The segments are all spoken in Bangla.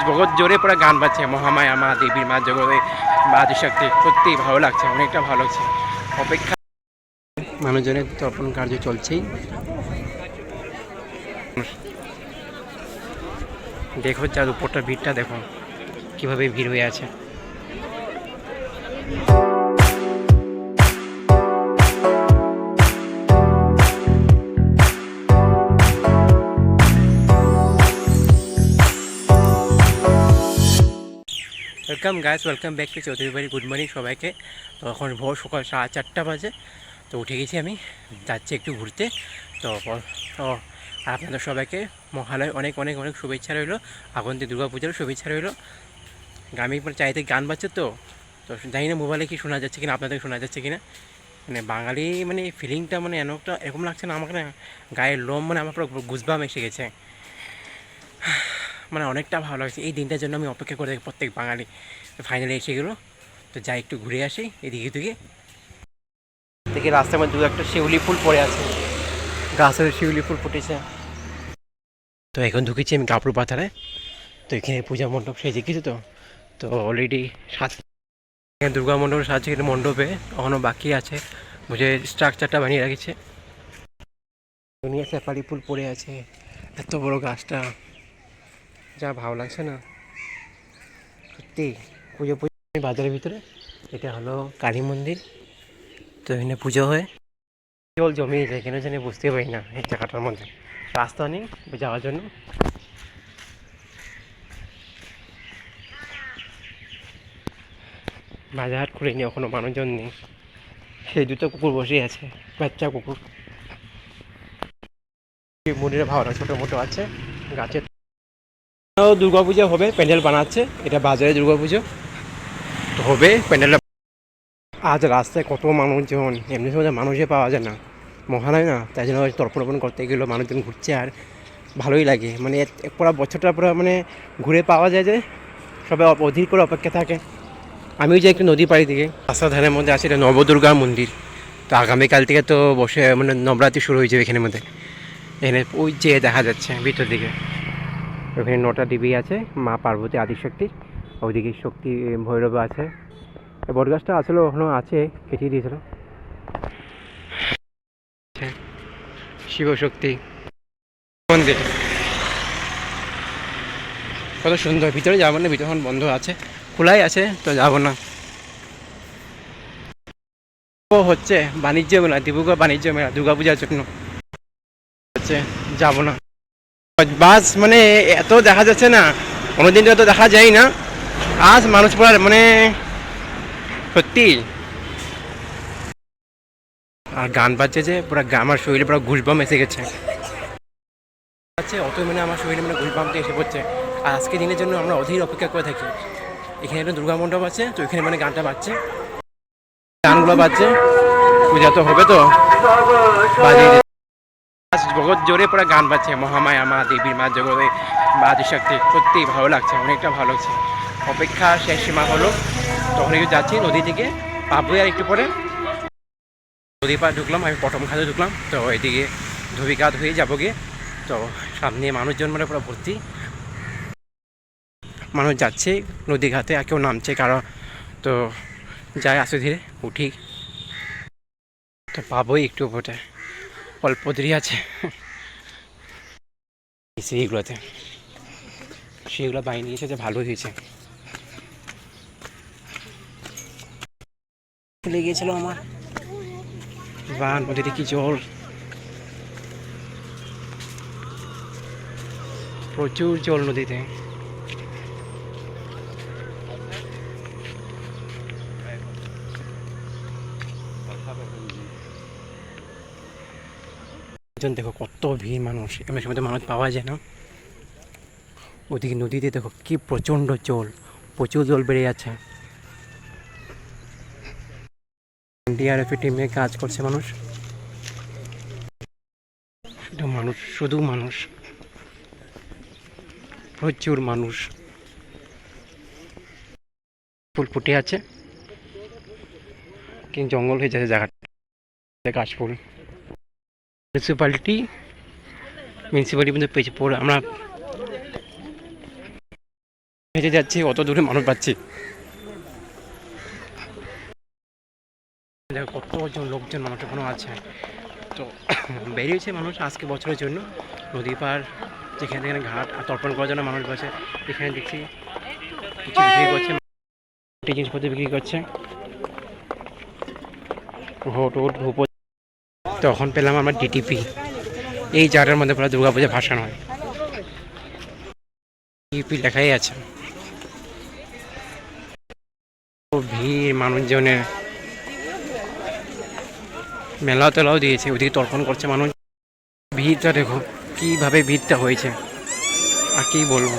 জগৎ জোরে পুরো গান বাজছে মহামায়া মা দেবীর মা জগতে মা শক্তি সত্যি ভালো লাগছে অনেকটা ভালো লাগছে অপেক্ষা মানুষজনের তর্পণ কার্য চলছেই দেখো চার উপরটা ভিড়টা দেখো কীভাবে ভিড় হয়ে আছে welcome guys welcome back to Chowdhury বাড়ি গুড মর্নিং সবাইকে। তো এখন ভোর সকাল সাড়ে চারটা বাজে। তো উঠে গেছি আমি। যাচ্ছি একটু ঘুরতে। তো আপনাদের সবাইকে মহালয় অনেক অনেক অনেক শুভেচ্ছা রইল। আগন্তুক দুর্গা পুজোর শুভেচ্ছা রইল। মানে চাইতে গান বাজছে তো। তো জানি না মোবাইলে কি শোনা যাচ্ছে কিনা, আপনাদের শোনা যাচ্ছে কিনা। মানে বাঙালি মানে ফিলিংটা মানে এমনটা এরকম লাগছে না, আমাকে না গায়ের লোম মানে আমার পুরো গুজবাম এসে গেছে। মানে অনেকটা ভালো লাগছে। এই দিনটার জন্য আমি অপেক্ষা করে থাকি প্রত্যেক বাঙালি। ফাইনালি এসে গেলো। তো যাই, একটু ঘুরে আসি এদিকে দিকে দেখি রাস্তার মধ্যে দু একটা শিউলি ফুল পড়ে আছে। গাছের শিউলি ফুল ফুটেছে। তো এখন ঢুকেছি আমি কাপড় পাথারে। তো এখানে পূজা মণ্ডপ সেজে কিছু তো? তো অলরেডি সাত এখানে দুর্গা মণ্ডপ সাজছে কিন্তু মণ্ডপে এখনও বাকি আছে। বুঝে স্ট্রাকচারটা বানিয়ে রেখেছে। দুনিয়া সেপালি ফুল পড়ে আছে। এত বড় গাছটা। যা ভালো লাগছে না। সত্যি পুজো পুজো বাজারের ভিতরে এটা হলো কালী মন্দির। তো এখানে পুজো হয়। জল জমিয়ে যায় কেন জানি বুঝতে পারি না এই জায়গাটার মধ্যে। রাস্তা নেই যাওয়ার জন্য। বাজার খুলিনি এখনও মানুষজন নেই। সেই দুটো কুকুর বসে আছে বাচ্চা কুকুর। মন্দিরে ভালো ছোটো মোটো আছে গাছের দুর্গা পুজো হবে, প্যান্ডেল বানাচ্ছে, এটা বাজারে দুর্গা পুজো। তো হবে প্যান্ডেলটা আজ রাস্তায় কত মানুষজন, এমনি সময় মানুষই পাওয়া যায় না। মহালয় না, তাই জন্য তর্পণ করতে গেলেও মানুষজন ঘুরছে আর ভালোই লাগে। মানে পুরো বছরটা পুরো মানে ঘুরে পাওয়া যায় যে সবাই অধীর করে অপেক্ষা থাকে। আমিও যাই একটু নদী পাড়ি দিকে। রাস্তার ধারের মধ্যে আছে এটা নবদুর্গা মন্দির। তো আগামীকাল থেকে তো বসে মানে নবরাত্রি শুরু হয়ে যাবে এখানের মধ্যে। এখানে ওই যে দেখা যাচ্ছে, ভিতর দিকে। ওখানে নটা দেবী আছে, মা পার্বতী আদিশক্তি, ওইদিকে শক্তি ভৈরব আছে। বটগাছটা আসলে ওখানে আছে, কেটে দিয়েছিল। শিবশক্তি মন্দির। কত সুন্দর, ভিতরে যাব না, ভিতরে বন্ধ আছে, খোলাই আছে, তো যাব না। হচ্ছে বাণিজ্য মেলা ডিব্রুগড় বাণিজ্য মেলা, দুর্গাপূজার জন্য। হচ্ছে, যাব না। বাস মানে এত দেখা যাচ্ছে না। কোনোদিন তো দেখা যায় না। আজ মানুষ পড়ার মানে সত্যি। আর গান বাজছে যে, পুরো আমার শরীরে পুরো ঘুষবাম এসে গেছে। অত মানে আমার শরীরে মানে ঘুষবামটা এসে পড়ছে। আর আজকে দিনের জন্য আমরা অধীর অপেক্ষা করে থাকি। এখানে একটা দুর্গা মণ্ডপ আছে, তো এখানে মানে গানটা বাজছে। গানগুলো বাজছে। পূজা তো হবে তো। জগৎ জোরে পড়ে গান বাজছে। মহামায়া মা দেবীর মা জগতে মা আদিশক্তি। সত্যি ভালো লাগছে, অনেকটা ভালো লাগছে। অপেক্ষা শেষ সীমা হলো। তখন একটু যাচ্ছি নদী থেকে পাবো আর একটু পরে। নদী পাড় ঢুকলাম, আমি পটম খাতে ঢুকলাম। তো এদিকে ধুবি কাত হয়ে যাব গিয়ে তো সামনে মানুষজন মানে পুরো ভর্তি। মানুষ যাচ্ছে নদী ঘাটে, আর কেউ নামছে কারও। তো যায় আসে ধীরে, উঠি। তো পাবোই একটু ওপরে অল্প দেরি আছে। সেইগুলোতে সেগুলো বাই নিয়েছে যে ভালো হয়েছে। ভুলে গিয়েছিল আমার। বা নদীতে কি জল। প্রচুর জল নদীতে। একজন দেখো কত ভিড় মানুষ। এমনি সময় মানুষ পাওয়া যায় না। ওদিকে নদীতে দেখো কি প্রচণ্ড জল, প্রচুর জল বেড়ে যাচ্ছে। ডিআরএফ টিমে কাজ করছে মানুষ। শুধু মানুষ শুধু মানুষ। প্রচুর মানুষ। ফুল ফুটে আছে। কিন্তু জঙ্গল হয়ে যাচ্ছে জায়গাটা। গাছ ফুল। মিউনিসিপ্যালিটি মিউনিসিপ্যালিটি কিন্তু পেছে পড়ে আমরা হেঁটে যাচ্ছি, অত দূরে মানুষ পাচ্ছি। কতজন লোকজন, মানুষ এখনও আছে। তো বেরিয়েছে মানুষ আজকে বছরের জন্য। নদী পার, যেখানে যেখানে ঘাট তর্পণ করার জন্য মানুষ বসে। এখানে দেখছি কিছু বিক্রি করছে জিনিসপত্র বিক্রি করছে। ভূপ তখন পেলাম আমরা ডিটিপি এই জায়গাটার মধ্যে পুরো দুর্গা পূজা ভাসানো হয়। ডিটিপি লেখাই আছে। ভিড়, মানুষজনের। মেলা তেলাও দিয়েছে, ওদিকে তর্পণ করছে মানুষ। ভিড়টা দেখো, কীভাবে ভিড়টা হয়েছে, আর কি বলব।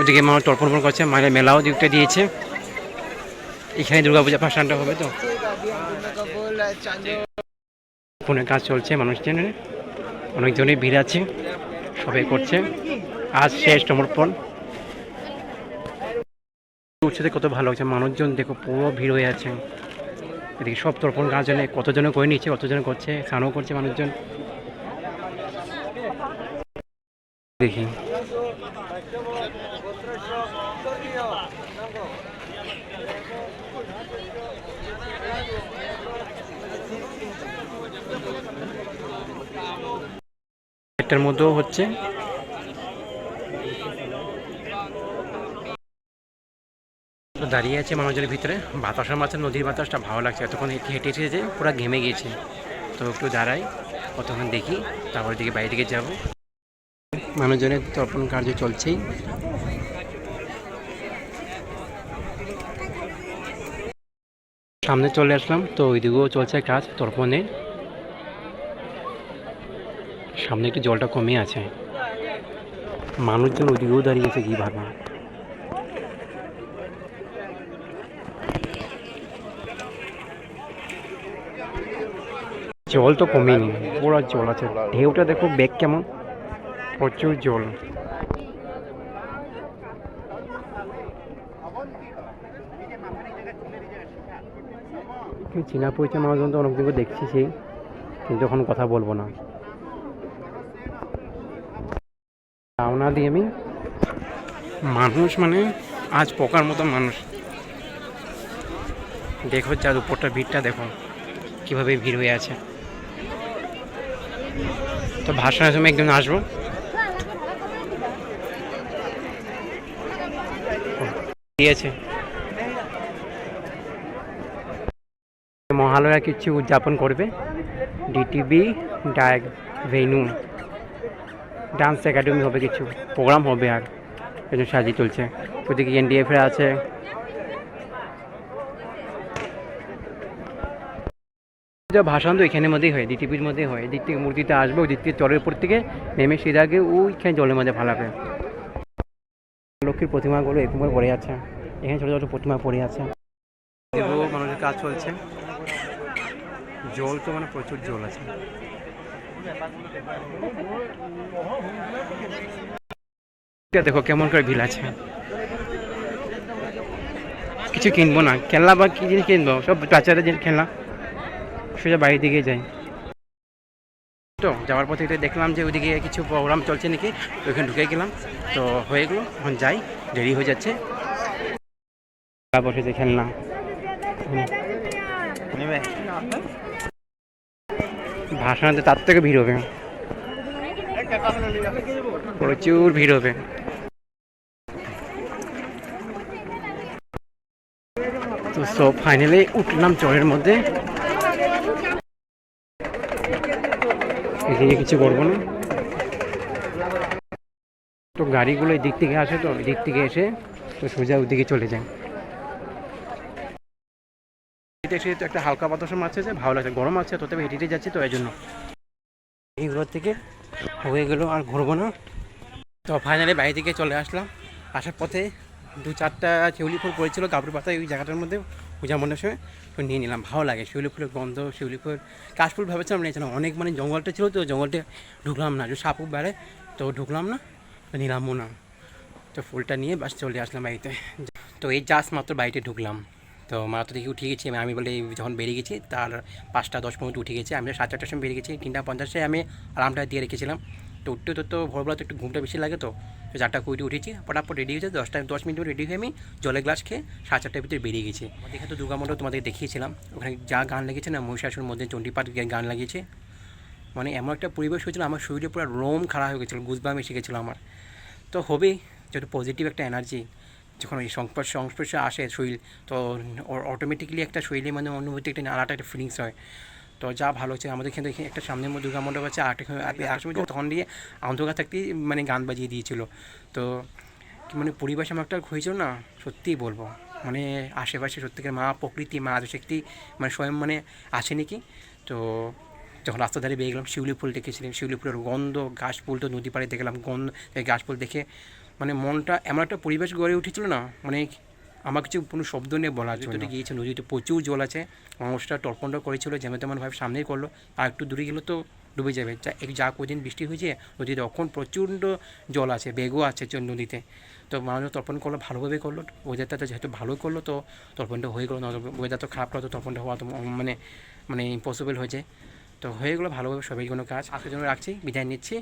ওদিকে মানুষ তর্পণ করছে মানে মেলাও দিকটা দিয়েছে। এখানে দুর্গাপূজা ভাসানটা হবে তো? ফোনের কাজ চলছে মানুষজনের অনেকজনই ভিড় আছে, সবাই করছে। আজ শেষ সমর্পণ। উৎসবে কত ভালো লাগছে, মানুষজন দেখো পুরো ভিড় হয়ে আছে। এদিকে সব তর্পণ জন্য কতজনে করে নিচ্ছে, কতজন করছে, স্নানও করছে মানুষজন। দেখি। একটার মধ্যেও হচ্ছে। দাঁড়িয়ে আছে মানুষজনের ভিতরে। বাতাসের মাঝে নদীর বাতাসটা ভালো লাগছে। এতক্ষণ হেঁটে হেঁটে এসেছে পুরো ঘেমে গিয়েছে। তো একটু দাঁড়াই, কতক্ষণ দেখি, তারপর দিকে বাইরে দিকে যাব। মানুষজনের তর্পণ কার্য চলছেই। সামনে চলে আসলাম। তো ওইদিকেও চলছে কাজ তর্পণের। সামনে একটু জলটা কমে আছে। মানুষজন ওদিকেও দাঁড়িয়ে আছে কি ভাবা জল তো কমেনি, পুরো জল আছে। ঢেউটা দেখো বেগ কেমন? প্রচুর জল। চীনা পরিচয় মানুষজন তো করে দেখছি সেই, কিন্তু এখন কথা বলব না। রওনা দিয়ে আমি মানুষ মানে আজ পোকার মতো মানুষ। দেখো যার উপরটা ভিড়টা, দেখো কীভাবে ভিড় হয়ে আছে। তো ভাষণের সময় একদিন আসব। মহালয়া কিছু উদযাপন করবে। ডিটিভি ডায়গ ভেনু ডান্স একাডেমি হবে কিছু প্রোগ্রাম হবে আর, এই জন্য সাজিয়ে চলছে ওদিকে এনডিএফের আছে। ভাসান তো এখানের মধ্যেই হয় ডিটিপির মধ্যেই হয়। এদিক থেকে মূর্তিতে আসবে ওই দিক থেকে জলের উপর থেকে নেমে সিধা গিয়ে ওইখানে জলের মধ্যে ফালাবে লক্ষ্মীর প্রতিমাগুলো এরকম পড়ে আছে। এখানে ছোটো ছোটো প্রতিমা পড়ে আছে। মানুষের কাজ চলছে। জল তো মানে প্রচুর জল আছে। দেখো কেমন করে ভিড় আছে। কিছু কিনবো না, খেলনা বা কি জিনিস কিনবো? সব বাচ্চাদের জিনিস খেলনা। সোজা বাড়ির দিকে যাই। তো যাওয়ার পথে এটা দেখলাম যে ওইদিকে কিছু প্রোগ্রাম চলছে নাকি ওইখানে ঢুকে গেলাম। তো হয়ে গেলো, এখন যাই, দেরি হয়ে যাচ্ছে। খেলনা। ভাষণাতে তার থেকে ভিড় হবে। প্রচুর ভিড় হবে। তো সব ফাইনালি উঠলাম চরের মধ্যে। এদিকে কিছু করব না। তো গাড়িগুলো এই দিক থেকে আসে তো এই দিক থেকে এসে তো সোজা ওইদিকে চলে যায়। এটা এসে একটা হালকা বাতাসের মাছ আছে ভালো লাগছে। গরম আছে তো তবে হেঁটে যাচ্ছি তো এই জন্য। এইগুলোর থেকে হয়ে গেল আর ঘুরবো না। তো ফাইনালি বাড়ি থেকে চলে আসলাম। আসার পথে দু চারটা শিউলি ফুল পড়েছিল কাপড় পাতায় ওই জায়গাটার মধ্যে পূজা মণ্ডপের সময় তো নিয়ে নিলাম। ভালো লাগে, শিউলি ফুলের গন্ধ, শিউলি ফুল। কাশফুল ভেবেছিলাম নিয়েছিলাম, অনেক মানে জঙ্গলটা ছিল তো, জঙ্গলটা ঢুকলাম না যে সাপুক বেড়ে তো ঢুকলাম না, তো নিলামও না। তো ফুলটা নিয়ে বাস চলে আসলাম বাড়িতে। তো এই জাস্ট মাত্র বাড়িতে ঢুকলাম। তো মা তো দেখি উঠে গেছি, আমি বলে যখন বেরিয়ে গেছি তার পাঁচটা দশ মিনিট উঠে গেছি আমি সাড়ে চারটার সময় বেরিয়ে গেছি, তিনটা পঞ্চাশে আমি আরামটা দিয়ে রেখেছিলাম। তো উঠতে উঠতে তো ভোরবেলা তো একটু ঘুমটা বেশি লাগে তো তো চারটা কুড়িতে উঠেছি, পটাপট রেডি হয়েছে, দশটা, দশ মিনিট রেডি হয়ে আমি জলের গ্লাস খেয়ে সাড়ে চারটার ভিতরে বেরিয়ে গেছি। এখানে তো দুর্গা মণ্ডপ তোমাদের দেখিয়েছিলাম, ওখানে যা গান লেগেছে না, মহিষাসুর মধ্যে চণ্ডীপাঠ গান লাগিয়েছে মানে এমন একটা পরিবেশ হয়েছিল, আমার শরীরে পুরো রোম খাড়া হয়ে গেছিল গুজবাম এসে গেছিল আমার। তো হবেই, যেহেতু পজিটিভ একটা এনার্জি যখন ওই সংস্পর্শ সংস্পর্শে আসে শরীর তো ওর অটোমেটিকলি একটা শরীরে মানে অনুভূতি একটা আলাদা একটা ফিলিংস হয়। তো যা ভালো হচ্ছে আমাদের এখানে একটা সামনের মধ্যে দুর্গা মণ্ডপ আছে আট তখন দিয়ে অন্ধকার থাকতেই মানে গান বাজিয়ে দিয়েছিল। তো মানে পরিবেশ আমার একটা হয়েছিল না সত্যিই বলব। মানে আশেপাশে সত্যিকার মা প্রকৃতি মা আদিশক্তি মানে স্বয়ং মানে আসে নাকি? তো যখন রাস্তা ধারে বেরিয়ে গেলাম শিউলি ফুল দেখেছিলাম। শিউলি ফুলের গন্ধ গাছ ফুল তো নদী পাড়ে দেখলাম গন্ধ গাছ ফুল দেখে মানে মনটা এমন একটা পরিবেশ গড়ে উঠেছিল না মানে আমার কিছু কোনো শব্দ নেই বলার জন্য গিয়েছে নদীতে প্রচুর জল আছে মানুষটা টর্পণ্ড করেছিল যেমন তেমনভাবে সামনেই করল আর একটু দূরে গেলে তো ডুবে যাবে। যা এক যা কদিন বৃষ্টি হয়েছে নদীতে এখন প্রচণ্ড জল আছে বেগও আছে নদীতে। তো মানুষ তর্পণ করল ভালোভাবে করল ওয়েদারটা তো যেহেতু ভালো করল তো তর্পণটা হয়ে গেলো ওয়েদার তো খারাপ করল তো তর্পণটা হওয়া তো মানে মানে ইম্পসিবল হয়েছে। তো হয়ে গেলো ভালোভাবে সবাই কোনো কাজ। আজকের জন্য রাখছি বিদায় নিচ্ছি।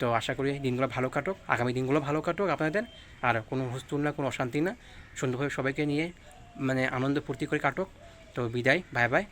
তো আশা করি দিনগুলো ভালো কাটুক, আগামী দিনগুলো ভালো কাটুক আপনাদের। আর কোনো হুস্তুল না, কোনো অশান্তি না। সুন্দরভাবে সবাইকে নিয়ে মানে আনন্দ ফুর্তি করে কাটুক। তো বিদায়, বাই বাই।